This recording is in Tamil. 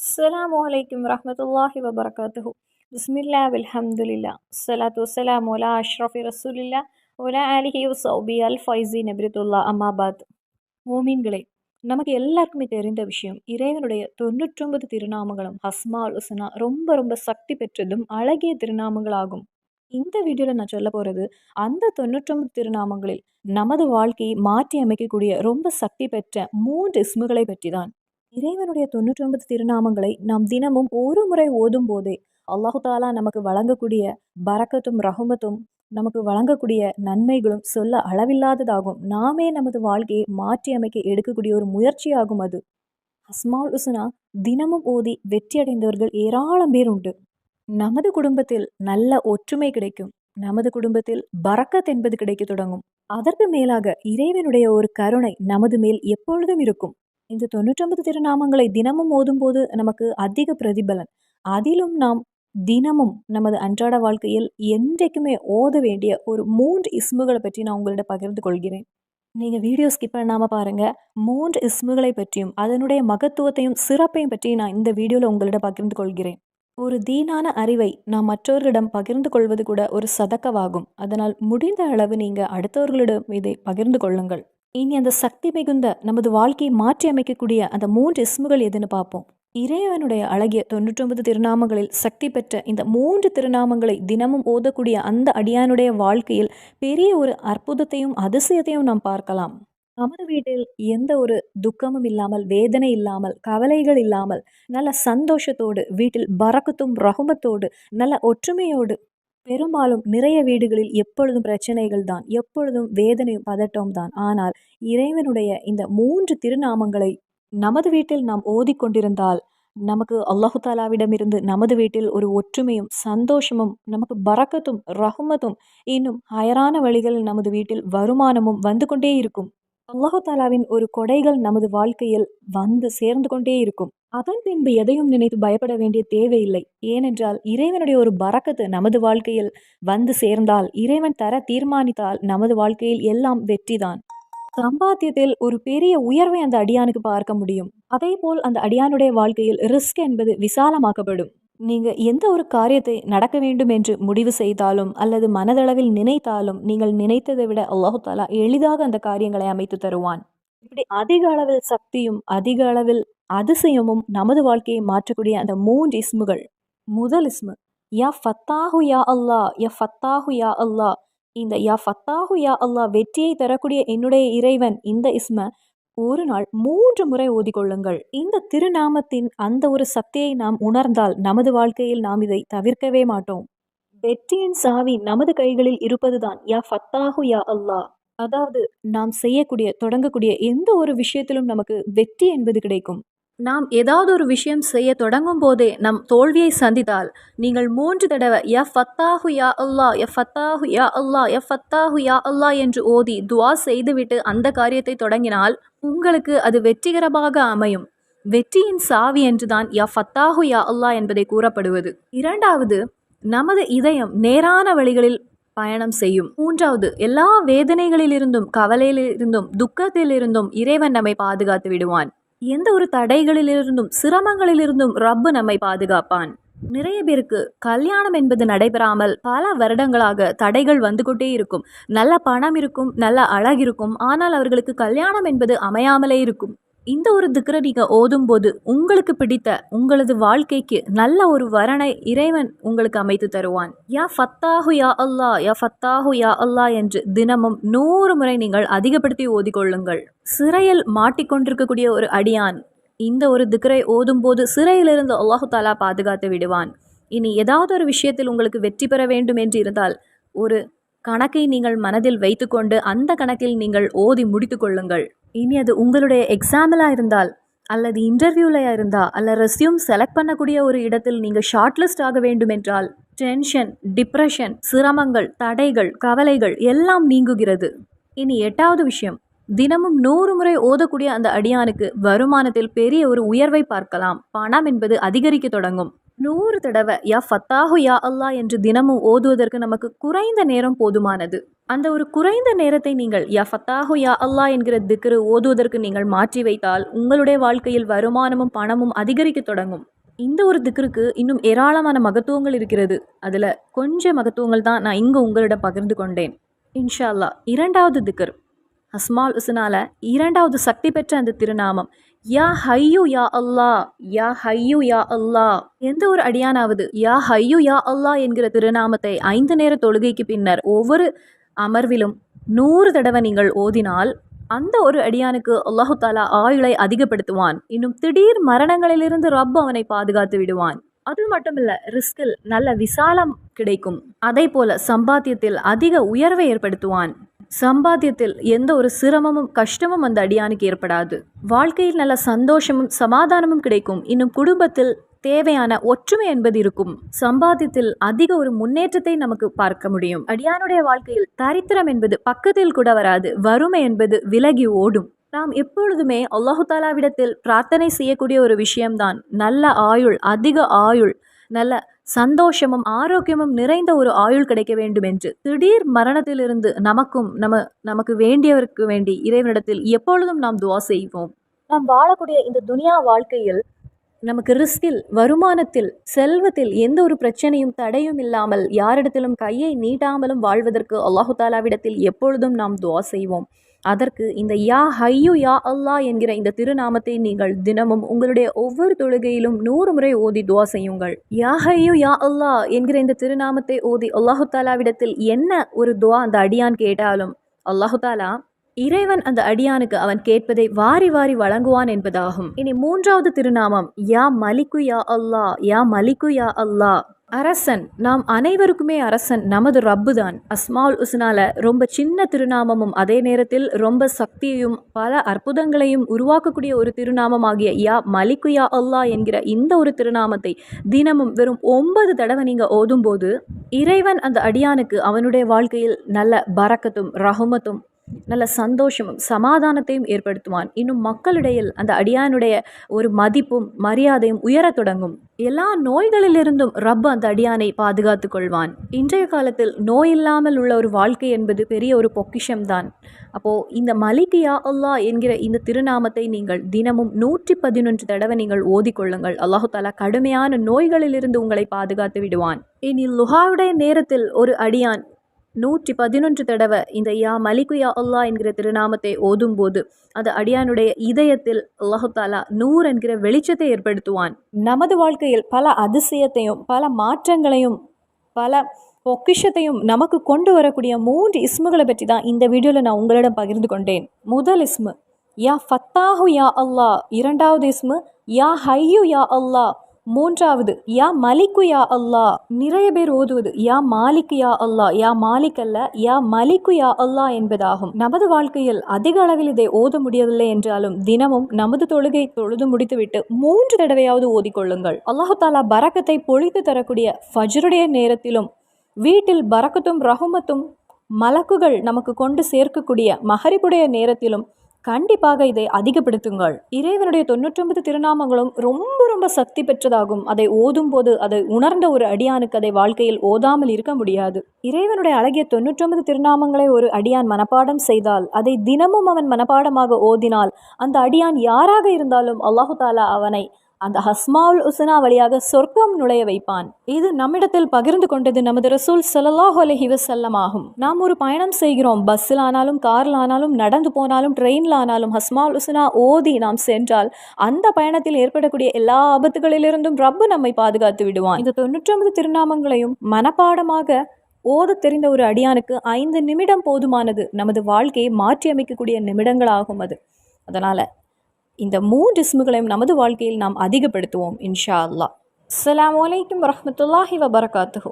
அஸ்லாம் வலைக்கம் வரமத்துல்லாஹி வபரகாத்துஹூ. பிஸ்மில்லா அல்ஹம்துலில்லா சலாத்து வலாம் ஒலா அஷ்ரஃபி ரசூலில்லா ஒலா அலிஹி சௌபி அல் ஃபைசி நபிரத்துல்லா அம்மாபாத் மோமீன்களே நமக்கு எல்லாருக்குமே தெரிந்த விஷயம் இறைவனுடைய தொண்ணூற்றொன்பது திருநாமங்களும் ஹஸ்மா உசனா ரொம்ப ரொம்ப சக்தி பெற்றதும் அழகிய திருநாமங்களாகும். இந்த வீடியோவில் நான் சொல்ல போகிறது அந்த தொண்ணூற்றொன்பது திருநாமங்களில் நமது வாழ்க்கையை மாற்றி அமைக்கக்கூடிய ரொம்ப சக்தி பெற்ற மூன்று இஸ்முகளை பற்றி தான் இறைவனுடைய தொண்ணூற்றொன்பது திருநாமங்களை நாம் தினமும் ஒரு முறை ஓதும் போதே அல்லாஹு தாலா நமக்கு வழங்கக்கூடிய பரக்கத்தும் ரஹமத்தும் நமக்கு வழங்கக்கூடிய நன்மைகளும் சொல்ல அளவில்லாததாகும். நாமே நமது வாழ்க்கையை மாற்றி அமைக்க எடுக்கக்கூடிய ஒரு முயற்சியாகும் அது. அஸ்மால் உசுனா தினமும் ஓதி வெற்றியடைந்தவர்கள் ஏராளம் பேர் உண்டு. நமது குடும்பத்தில் நல்ல ஒற்றுமை கிடைக்கும். நமது குடும்பத்தில் பரக்கத் என்பது கிடைக்க தொடங்கும். அதற்கு மேலாக இறைவனுடைய ஒரு கருணை நமது மேல் எப்பொழுதும் இருக்கும். இந்த தொண்ணூற்றொன்பது திருநாமங்களை தினமும் ஓதும்போது நமக்கு அதிக பிரதிபலன். அதிலும் நாம் தினமும் நமது அன்றாட வாழ்க்கையில் என்றைக்குமே ஓத வேண்டிய ஒரு மூன்று இஸ்முகளை பற்றி நான் உங்களிடம் பகிர்ந்து கொள்கிறேன். நீங்கள் வீடியோ ஸ்கிப் பண்ணாமல் பாருங்கள் மூன்று இஸ்முகளை பற்றியும் அதனுடைய மகத்துவத்தையும் சிறப்பையும் பற்றி நான் இந்த வீடியோவில் உங்களிடம் பகிர்ந்து கொள்கிறேன். ஒரு தீனான அறிவை நாம் மற்றவர்களிடம் பகிர்ந்து கொள்வது கூட ஒரு சதக்கவாகும் அதனால் முடிந்த அளவு நீங்கள் அடுத்தவர்களிடம் இதை பகிர்ந்து கொள்ளுங்கள். இனி அந்த சக்தி மிகுந்த நமது வாழ்க்கையை மாற்றி அமைக்கக்கூடிய அந்த மூன்று இஸ்முகள் எதுன்னு பார்ப்போம். இறைவனுடைய அழகிய தொண்ணூற்றொன்பது திருநாமங்களில் சக்தி பெற்ற இந்த மூன்று திருநாமங்களை தினமும் ஓதக்கூடிய அந்த அடியானுடைய வாழ்க்கையில் பெரிய ஒரு அற்புதத்தையும் அதிசயத்தையும் நாம் பார்க்கலாம். நமது வீட்டில் எந்த ஒரு துக்கமும் இல்லாமல் வேதனை இல்லாமல் கவலைகள் இல்லாமல் நல்ல சந்தோஷத்தோடு வீட்டில் பறக்கத்தும் ரகுமத்தோடு நல்ல ஒற்றுமையோடு பெரும்பாலும் நிறைய வீடுகளில் எப்பொழுதும் பிரச்சனைகள் தான் எப்பொழுதும் வேதனையும் பதட்டம் தான் ஆனால் இறைவனுடைய இந்த மூன்று திருநாமங்களை நமது வீட்டில் நாம் ஓதிக்கொண்டிருந்தால் நமக்கு அல்லாஹு தாலாவிடமிருந்து நமது வீட்டில் ஒரு ஒற்றுமையும் சந்தோஷமும் நமக்கு பறக்கத்தும் ரஹ்மத்தும் இன்னும் அயரான வழிகளில் நமது வீட்டில் வருமானமும் வந்து கொண்டே இருக்கும். அல்லாஹாலாவின் ஒரு கொடைகள் நமது வாழ்க்கையில் வந்து சேர்ந்து கொண்டே இருக்கும். அதன் பின்பு எதையும் நினைத்து பயப்பட வேண்டிய தேவையில்லை. ஏனென்றால் இறைவனுடைய ஒரு பறக்கத்து நமது வாழ்க்கையில் வந்து சேர்ந்தால் இறைவன் தர தீர்மானித்தால் நமது வாழ்க்கையில் எல்லாம் வெற்றிதான். சம்பாத்தியத்தில் ஒரு பெரிய உயர்வை அந்த அடியானுக்கு பார்க்க முடியும். அதே போல் அந்த அடியானுடைய வாழ்க்கையில் ரிஸ்க் என்பது விசாலமாக்கப்படும். நீங்கள் எந்த ஒரு காரியத்தை நடக்க வேண்டும் என்று முடிவு செய்தாலும் அல்லது மனதளவில் நினைத்தாலும் நீங்கள் நினைத்ததை விட அல்லாஹு தாலா எளிதாக அந்த காரியங்களை அமைத்து தருவான். இப்படி அதிக அளவில் சக்தியும் அதிக அளவில் அதிசயமும் நமது வாழ்க்கையை மாற்றக்கூடிய அந்த மூன்று இஸ்முகள். முதல் இஸ்மு யா ஃபத்தாஹு யா அல்லா யா ஃபத்தாஹு யா அல்லா இந்த யா ஃபத்தாஹு யா அல்லா வெற்றியை தரக்கூடிய என்னுடைய இறைவன் இந்த இஸ்ம ஒரு நாள் மூன்று முறை ஓதிக்கொள்ளுங்கள் இந்த திருநாமத்தின் அந்த ஒரு சக்தியை நாம் உணர்ந்தால் நமது வாழ்க்கையில் நாம் இதை தவிர்க்கவே மாட்டோம். வெற்றியின் சாவி நமது கைகளில் இருப்பதுதான். யா ஃபத்தாஹு யா அல்லா அதாவது நாம் செய்யக்கூடிய தொடங்கக்கூடிய எந்த ஒரு விஷயத்திலும் நமக்கு வெற்றி என்பது கிடைக்கும். நாம் ஏதாவது ஒரு விஷயம் செய்ய தொடங்கும் போதே நம் தோல்வியை சந்தித்தால் நீங்கள் மூன்று தடவை ய ஃபத்தாஹு யா அல்லா ய ஃபத்தாஹு யா அல்லா ய ஃபத்தாஹு யா அல்லா என்று ஓதி துவா செய்துவிட்டு அந்த காரியத்தை தொடங்கினால் உங்களுக்கு அது வெற்றிகரமாக அமையும். வெற்றியின் சாவி என்றுதான் யா ஃபத்தாஹு யா அல்லா என்பதை கூறப்படுவது. இரண்டாவது நமது இதயம் நேரான வழிகளில் பயணம் செய்யும். மூன்றாவது எல்லா வேதனைகளிலிருந்தும் கவலையிலிருந்தும் துக்கத்திலிருந்தும் இறைவன் நம்மை பாதுகாத்து விடுவான். எந்த ஒரு தடைகளிலிருந்தும் சிரமங்களிலிருந்தும் ரப்பு நம்மை பாதுகாப்பான். நிறைய பேருக்கு கல்யாணம் என்பது நடைபெறாமல் பல வருடங்களாக தடைகள் வந்து கொண்டே இருக்கும். நல்ல பணம் இருக்கும் நல்ல அழகிருக்கும் ஆனால் அவர்களுக்கு கல்யாணம் என்பது அமையாமலே இருக்கும். இந்த ஒரு திக்ர நீங்கள் ஓதும்போது உங்களுக்கு பிடித்த உங்களது வாழ்க்கைக்கு நல்ல ஒரு வரனை இறைவன் உங்களுக்கு அமைத்து தருவான். யா ஃபத்தாஹு யா அல்லா யா ஃபத்தாஹு யா அல்லா என்று தினமும் நூறு முறை நீங்கள் அதிகப்படுத்தி ஓதிக்கொள்ளுங்கள். சிறையில் மாட்டிக்கொண்டிருக்கக்கூடிய ஒரு அடியான் இந்த ஒரு திக்ரை ஓதும்போது சிறையிலிருந்து அல்லாஹு தாலா பாதுகாத்து விடுவான். இனி ஏதாவது ஒரு விஷயத்தில் உங்களுக்கு வெற்றி பெற வேண்டும் என்று இருந்தால் ஒரு கணக்கை நீங்கள் மனதில் வைத்துக்கொண்டு அந்த கணக்கில் நீங்கள் ஓதி முடித்து கொள்ளுங்கள். இனி அது உங்களுடைய எக்ஸாம்பிளாக இருந்தால் அல்லது இன்டர்வியூலையாக இருந்தால் அல்ல ரெஸ்யூம் செலக்ட் பண்ணக்கூடிய ஒரு இடத்தில் நீங்கள் ஷார்ட்லிஸ்ட் ஆக வேண்டும் என்றால் டென்ஷன் டிப்ரெஷன் சிரமங்கள் தடைகள் கவலைகள் எல்லாம் நீங்குகிறது. இனி எட்டாவது விஷயம் தினமும் நூறு முறை ஓதக்கூடிய அந்த அடியானுக்கு வருமானத்தில் பெரிய ஒரு உயர்வை பார்க்கலாம். பணம் என்பது அதிகரிக்க தொடங்கும். நூறு தடவை யா ஃபத்தாஹு யா அல்லா என்று தினமும் ஓதுவதற்கு நமக்கு குறைந்த நேரம் போதுமானது. அந்த ஒரு குறைந்த நேரத்தை நீங்கள் யா ஃபத்தாஹு யா அல்லா என்கிற திக்ரு ஓதுவதற்கு நீங்கள் மாற்றி வைத்தால் உங்களுடைய வாழ்க்கையில் வருமானமும் பணமும் அதிகரிக்க தொடங்கும். இந்த ஒரு திக்ருக்கு இன்னும் ஏராளமான மகத்துவங்கள் இருக்கிறது. அதில் கொஞ்சம் மகத்துவங்கள் தான் நான் இங்கே உங்களிடம் பகிர்ந்து கொண்டேன். இன்ஷா அல்லாஹ் இரண்டாவது திக்ர். அஸ்மால் உசனால இரண்டாவது சக்தி பெற்ற அந்த திருநாமம். யா ஹையு யா அல்லா யா ஹையு யா அல்லா. எந்த ஒரு அடியானாவது யா ஹையு யா அல்லா என்கிற திருநாமத்தை ஐந்து நேர தொழுகைக்கு பின்னர் ஒவ்வொரு அமர்விலும் நூறு தடவை நீங்கள் ஓதினால் அந்த ஒரு அடியானுக்கு அல்லாஹு தாலா ஆயுளை அதிகப்படுத்துவான். இன்னும் திடீர் மரணங்களிலிருந்து ரப் அவனை பாதுகாத்து விடுவான். அது மட்டுமில்ல ரிஸ்கில் நல்ல விசாலம் கிடைக்கும். அதே போல சம்பாத்தியத்தில் அதிக உயர்வை ஏற்படுத்துவான். சம்பாத்தியத்தில் எந்த ஒரு சிரமமும் கஷ்டமும் அந்த அடியானுக்கு ஏற்படாது. வாழ்க்கையில் நல்ல சந்தோஷமும் சமாதானமும் கிடைக்கும். இன்னும் குடும்பத்தில் தேவையான ஒற்றுமை என்பது இருக்கும். சம்பாத்தியத்தில் அதிக ஒரு முன்னேற்றத்தை நமக்கு பார்க்க முடியும். அடியானுடைய வாழ்க்கையில் தரித்திரம் என்பது பக்கத்தில் கூட வராது. வறுமை என்பது விலகி ஓடும். நாம் எப்பொழுதுமே அல்லாஹு தாலாவிடத்தில் பிரார்த்தனை செய்யக்கூடிய ஒரு விஷயம்தான். நல்ல ஆயுள் அதிக ஆயுள் நல்ல சந்தோஷமும் ஆரோக்கியமும் நிறைந்த ஒரு ஆயுள் கிடைக்க வேண்டும் என்று திடீர் மரணத்திலிருந்து நமக்கும் நம்ம நமக்கு வேண்டியவருக்கு வேண்டி இறைவனிடத்தில் எப்பொழுதும் நாம் துவா செய்வோம். நாம் வாழக்கூடிய இந்த துனியா வாழ்க்கையில் நமக்கு ரிஸ்கில் வருமானத்தில் செல்வத்தில் எந்த ஒரு பிரச்சனையும் தடையும் இல்லாமல் யாரிடத்திலும் கையை நீட்டாமலும் வாழ்வதற்கு அல்லாஹு தாலாவிடத்தில் எப்பொழுதும் நாம் துவா செய்வோம். அதற்கு இந்த யா ஹையு யா அல்லா என்கிற இந்த திருநாமத்தை நீங்கள் தினமும் உங்களுடைய ஒவ்வொரு தொழுகையிலும் நூறு முறை ஓதி துவா செய்யுங்கள். யா ஹையு யா அல்லாஹ் என்கிற இந்த திருநாமத்தை ஓதி அல்லாஹு தாலாவிடத்தில் என்ன ஒரு துவா அந்த அடியான் கேட்டாலும் அல்லாஹு தாலா இறைவன் அந்த அடியானுக்கு அவன் கேட்பதை வாரி வாரி வழங்குவான் என்பதாகும். இனி மூன்றாவது திருநாமம் யா மலிக்கு யா அல்லாஹ் யா மலிக்கு யா அல்லாஹ் அரசன் நாம் அனைவருக்குமே அரசன் நமது ரப்பு தான் அஸ்மால் உஸ்னால ரொம்ப சின்ன திருநாமமும் அதே நேரத்தில் ரொம்ப சக்தியையும் பல அற்புதங்களையும் உருவாக்கக்கூடிய ஒரு திருநாமமாகிய யா மலிக்கு யா அல்லா என்கிற இந்த ஒரு திருநாமத்தை தினமும் வெறும் ஒன்பது தடவை நீங்கள் ஓதும்போது இறைவன் அந்த அடியானுக்கு அவனுடைய வாழ்க்கையில் நல்ல பறக்கத்தும் ரகுமத்தும் நல்ல சந்தோஷமும் சமாதானத்தையும் ஏற்படுத்துவான். இன்னும் மக்களிடையில் அந்த அடியானுடைய ஒரு மதிப்பும் மரியாதையும் உயரத் தொடங்கும். எல்லா நோய்களிலிருந்தும் ரப் அந்த அடியானை பாதுகாத்து கொள்வான். இன்றைய காலத்தில் நோய் இல்லாமல் உள்ள ஒரு வாழ்க்கை என்பது பெரிய ஒரு பொக்கிஷம்தான். அப்போது இந்த மலிகியா அல்லா என்கிற இந்த திருநாமத்தை நீங்கள் தினமும் நூற்றி பதினொன்று தடவை நீங்கள் ஓதிக்கொள்ளுங்கள் அல்லாஹு தாலா கடுமையான நோய்களிலிருந்து உங்களை பாதுகாத்து விடுவான். இனி லுஹாவுடைய நேரத்தில் ஒரு அடியான் நூற்றி பதினொன்று தடவை இந்த யா மலிகு யா அல்லா என்கிற திருநாமத்தை ஓதும்போது அது அடியானுடைய இதயத்தில் அல்லாஹாலா நூர் என்கிற வெளிச்சத்தை ஏற்படுத்துவான். நமது வாழ்க்கையில் பல அதிசயத்தையும் பல மாற்றங்களையும் பல பொக்கிஷத்தையும் நமக்கு கொண்டு வரக்கூடிய மூன்று இஸ்முகளை பற்றி தான் இந்த வீடியோவில் நான் உங்களிடம் பகிர்ந்து கொண்டேன். முதல் இஸ்மு யா ஃபத்தாஹு யா அல்லா இரண்டாவது இஸ்மு யா ஹையு யா அல்லா மூன்றாவது யா மலிக்கு யா அல்லா. நிறைய பேர் ஓதுவது யா மாலிக் யா அல்லா. யா மாலிக் அல்ல யா மலிக்கு யா அல்லா என்பதாகும். நமது வாழ்க்கையில் அதிக அளவில் இதை ஓத முடியவில்லை என்றாலும் தினமும் நமது தொழுகை தொழுது முடித்துவிட்டு மூன்று தடவையாவது ஓதிக்கொள்ளுங்கள். அல்லாஹு தாலா பறக்கத்தை பொழித்து தரக்கூடிய ஃபஜ்ருடைய நேரத்திலும் வீட்டில் பறக்கத்தும் ரகுமத்தும் மலக்குகள் நமக்கு கொண்டு சேர்க்கக்கூடிய மகரிபுடைய நேரத்திலும் கண்டிப்பாக இதை அதிகப்படுத்துங்கள். இறைவனுடைய தொண்ணூற்றொன்பது திருநாமங்களும் ரொம்ப ரொம்ப சக்தி பெற்றதாகும். அதை ஓதும் போது அதை உணர்ந்த ஒரு அடியானுக்கு அதை வாழ்க்கையில் ஓதாமல் இருக்க முடியாது. இறைவனுடைய அழகிய தொண்ணூற்றொன்பது திருநாமங்களை ஒரு அடியான் மனப்பாடம் செய்தால் அதை தினமும் அவன் மனப்பாடமாக ஓதினால் அந்த அடியான் யாராக இருந்தாலும் அல்லாஹு தாலா அவனை அந்த ஹஸ்மாவுல் உசனா வழியாக சொர்க்கம் நுழைய வைப்பான். இது நம்மிடத்தில் பகிர்ந்து கொண்டது நமது ரசூல் சல்லாஹ் அலஹி வசல்லம் ஆகும். நாம் ஒரு பயணம் செய்கிறோம். பஸ்ஸில் ஆனாலும் காரில் ஆனாலும் நடந்து போனாலும் ட்ரெயினில் ஆனாலும் ஹஸ்மால் உசனா ஓதி நாம் சென்றால் அந்த பயணத்தில் ஏற்படக்கூடிய எல்லா ஆபத்துகளிலிருந்தும் ரப்பு நம்மை பாதுகாத்து விடுவான். இந்த தொண்ணூற்றொன்பது திருநாமங்களையும் மனப்பாடமாக ஓத தெரிந்த ஒரு அடியானுக்கு ஐந்து நிமிடம் போதுமானது நமது வாழ்க்கையை மாற்றியமைக்கக்கூடிய நிமிடங்களாகும் அது. அதனால் இந்த மூன்று இஸ்முகளையும் நமது வாழ்க்கையில் நாம் அதிகப்படுத்துவோம் இன்ஷா அல்லா அஸ்லாம் வலைக்கம் வரமத்துல்லாஹி வபரகாத்துஹூ.